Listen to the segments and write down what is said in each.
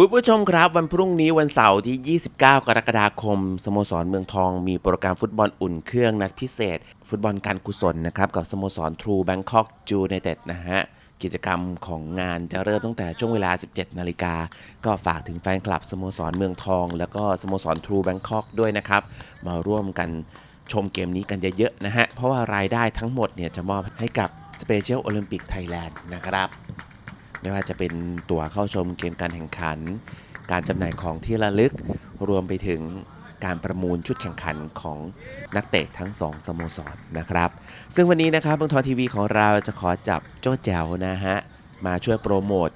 คุณผู้ชมครับวันพรุ่งนี้วันเสาร์ที่ 29 กรกฎาคม สโมสรเมืองทองมีโปรแกรมฟุตบอลอุ่นเครื่องนัดพิเศษ ฟุตบอลการกุศลนะครับกับสโมสรทรูแบงคอกจูไนเต็ดนะฮะกิจกรรมของงานจะเริ่มตั้งแต่ช่วงเวลา 17 นาฬิกา ก็ฝากถึงแฟนคลับสโมสรเมืองทอง แล้วก็สโมสรทรูแบงคอกด้วยนะครับ มาร่วมกันชมเกมนี้กันเยอะๆนะฮะเพราะว่ารายได้ทั้งหมดเนี่ยจะมอบให้กับ Special Olympic Thailand นะครับ ไม่ว่าจะเป็นตั๋วเข้าชมเกมการแข่งขัน การจำหน่ายของที่ระลึก รวมไปถึงการประมูลชุดแข่งขันของนักเตะทั้งสองสโมสรนะครับ ซึ่งวันนี้นะครับเมืองทองทีวีของเราจะขอจับโจ้แจ๋วนะฮะ มาช่วยโปรโมท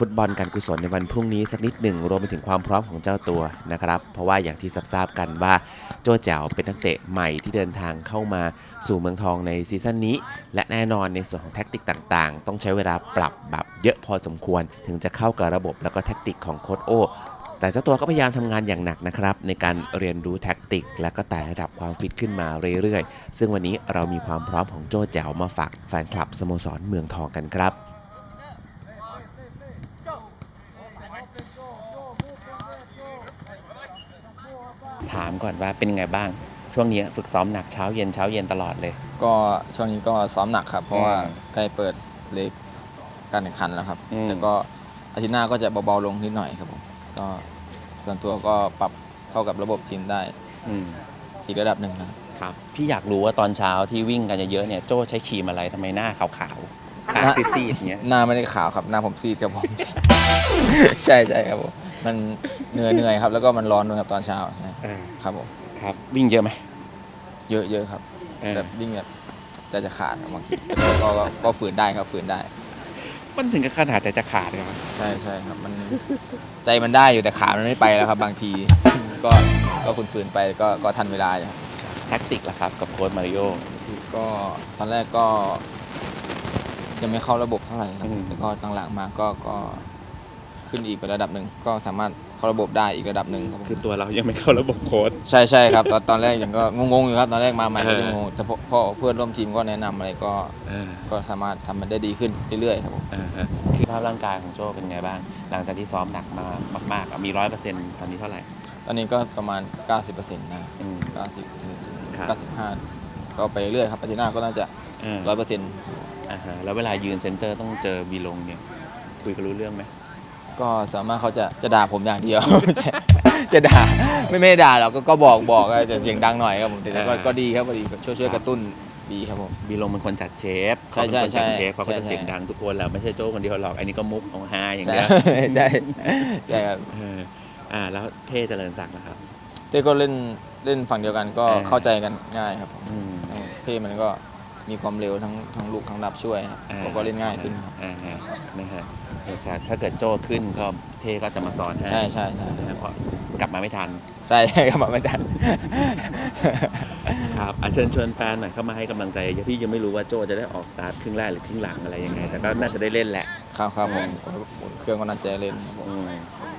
ฟุตบอลการกุศลในวันพรุ่งนี้สักนิดหนึ่งรวมไปถึงความพร้อมของเจ้าตัวนะครับ เพราะว่าอย่างที่ทราบกันว่าโจ้แจ๋วเป็นนักเตะใหม่ที่เดินทางเข้ามาสู่เมืองทองในซีซั่นนี้ และแน่นอนในส่วนของแท็กติกต่างๆ ต้องใช้เวลาปรับแบบเยอะพอสมควร ถึงจะเข้ากับระบบแล้วก็แท็กติกของโค้ชโอแต่เจ้าตัวก็พยายามทำงานอย่างหนักนะครับ ในการเรียนรู้แท็กติก และก็ไต่ระดับความฟิตขึ้นมาเรื่อยๆ ซึ่งวันนี้เรามีความพร้อมของโจ้แจ๋วมาฝากแฟนคลับสโมสรเมืองทองกันครับ ถาม ก่อนว่าเป็นยังไงบ้าง ช่วงนี้ฝึกซ้อมหนักเช้าเย็นเช้าเย็นตลอดเลย ก็ช่วงนี้ก็ซ้อมหนักครับ เพราะว่าอืมใกล้เปิดเล็กการแข่งขันแล้วครับ อืม แต่ก็อาทิตย์หน้าก็จะเบาๆลงนิดหน่อยครับผมก็ส่วนตัวก็ปรับเข้ากับระบบทีมได้อืมอีกระดับหนึ่งครับ ครับพี่อยากรู้ว่าตอนเช้าที่วิ่งกันเยอะๆเนี่ยโจ้ใช้ครีมอะไรทำไมหน้าขาวๆตาซีดๆอย่างเงี้ย หน้าไม่ได้ขาวครับหน้าผมซีดครับผม ใช่ใช่ครับผม มันเหนื่อยเหนื่อยครับ แล้วก็มันร้อนด้วยครับตอนเช้าใช่เออครับผมครับ วิ่งเยอะไหมเยอะเยอะครับเออแบบวิ่งแบบใจจะขาดครับบางทีแต่ก็ก็ก็ฝืนได้ครับฝืนได้ มันถึงกับขนาดใจจะขาดเลยครับใช่ใช่ครับมันใจมันได้อยู่แต่ขามันไม่ไปแล้วครับ บางที ก็ก็ฝืนๆไปก็ก็ทันเวลาอยู่ครับแท็กติกล่ะครับ กับโค้ชมาริโอ ก็ตอนแรกก็ ยังไม่เข้าระบบเท่าไหร่ครับอืม แต่ก็หลังๆมาก็ก็ ขึ้นอีกไประดับหนึ่งก็สามารถเข้าระบบได้อีกระดับหนึ่งครับคือตัวเรายังไม่เข้าระบบโค้ชใช่ใช่ครับตอนตอนแรกยังก็งงๆอยู่ครับตอนแรกมาใหม่ก็เออยังงงแต่พอพอเพื่อนร่วมทีมก็แนะนำอะไรก็เออก็สามารถทำมันได้ดีขึ้นเรื่อยๆครับผม เออฮะคือภาพร่างกายของโจ้เป็นไงบ้าง หลังจากที่ซ้อมหนักมามากๆอะมีร้อยเปอร์เซ็นต์ตอนนี้เท่าไหร่ ตอนนี้ก็ประมาณ 90%นะครับอืม 90ถึงถึงครับ 95 ก็ไปเรื่อยครับอาทิตย์หน้าก็น่าจะ เออร้อยเปอร์เซ็นต์อ่าฮะแล้วเวลายืนเซนเตอร์ต้องเจอบีลงเนี่ย คุยกันรู้เรื่องไหม ก็สามารถเขาจะจะด่าผมอย่างเดียว จะจะด่าไม่ไม่ได้ด่าหรอกก็ก็บอกบอกแต่เสียงดังหน่อยครับผมแต่แต่ก็ก็ดีครับพอดีช่วยช่วยกระตุ้นดีครับผม บีลงเป็นคนจัดเชฟใช่เขาเป็นคนจัดใช่เชฟเขาก็จะใช่ เสียงดังทุกคนแหละไม่ใช่โจ้คนเดียวหรอกอันนี้ก็มุกของฮาอย่างใช่เดียวใช่ใช่ครับ เอออ่า แล้วเท่เจริญศักดิ์นะครับ เต้ก็เล่นเล่นฝั่งเดียวกันก็เออเข้าใจกันง่ายครับผมอืมเท่มันก็ มีความเร็วทั้งทั้งลูกทั้งรับช่วยครับอ่า ก็ก็เล่นง่ายขึ้นครับ อ่าฮะนะฮะแต่ถ้าเกิดโจ้ขึ้นก็เท่ก็จะมาสอนให้ใช่ใช่ใช่นะฮะเพราะกลับมาไม่ทันใช่ครับมาไม่ทันครับอะเชิญชวนแฟนหน่อยเข้ามาให้กำลังใจพี่ยังไม่รู้ว่าโจจะได้ออกสตาร์ทครึ่งแรกหรือครึ่งหลังอะไรยังไง แต่ก็น่าจะได้เล่นแหละครับครับผมเครื่องก็น่าจะเล่นครับผมอืม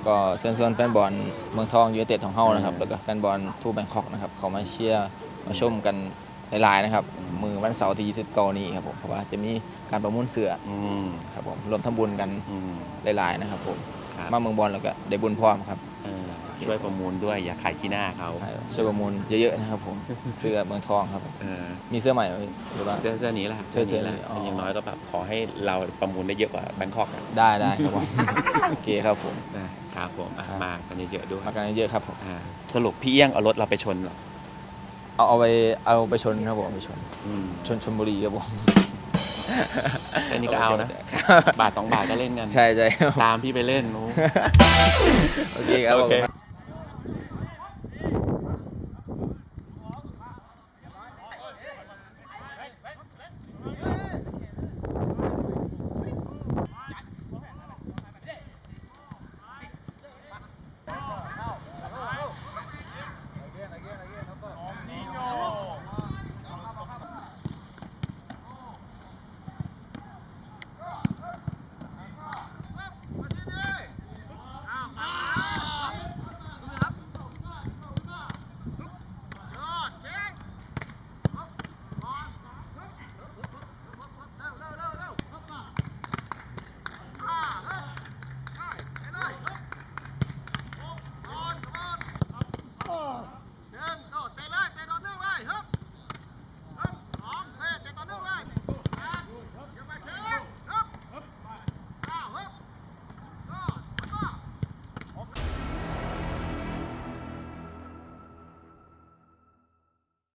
ก็เชิญชวนแฟนบอลเมืองทองยูไนเต็ดของเฮานะครับ แล้วก็แฟนบอลทูแบงคอกนะครับ เขามาเชียร์มาชมกันหลายๆนะครับมื อวันเสาร์ที่29นี้ครับผมเพราะว่าจะมีการประมูลเสืออืม ครับผมรวมทำบุญกันอืม หลายๆนะครับผมครับ มาเมืองบอลแล้วก็ได้บุญพร้อมครับเออช่วยประมูลด้วยอย่าขายขี้หน้าเขาใช่ช่วยประมูลเยอะๆนะครับผมเสื้อเมืองทองครับผมเออมีเสื้อใหม่ไหมหรือว่า เสื้อเสื้อนี้แหละเสื้อนี้แหละเสื้อนี้อ๋ออย่างน้อยก็แบบขอให้เราประมูลได้เยอะกว่าแบงคอกอะได้ได้ครับผม โอเคครับผม นะครับผมอะครับ มากันเยอะๆด้วยมากันเยอะๆครับผม อ่าสรุปพี่เอี้ยงเอารถเราไปชนเหรอ เอาเอาไปเอาไปชนครับผมเอาไปชนอืมชนชนบุรีครับผมแค่นี้ก็เอานะ บาทสองบาทก็เล่นกัน ใช่ใช่ครับตามพี่ไปเล่นโอ้โอเคครับผมโอเค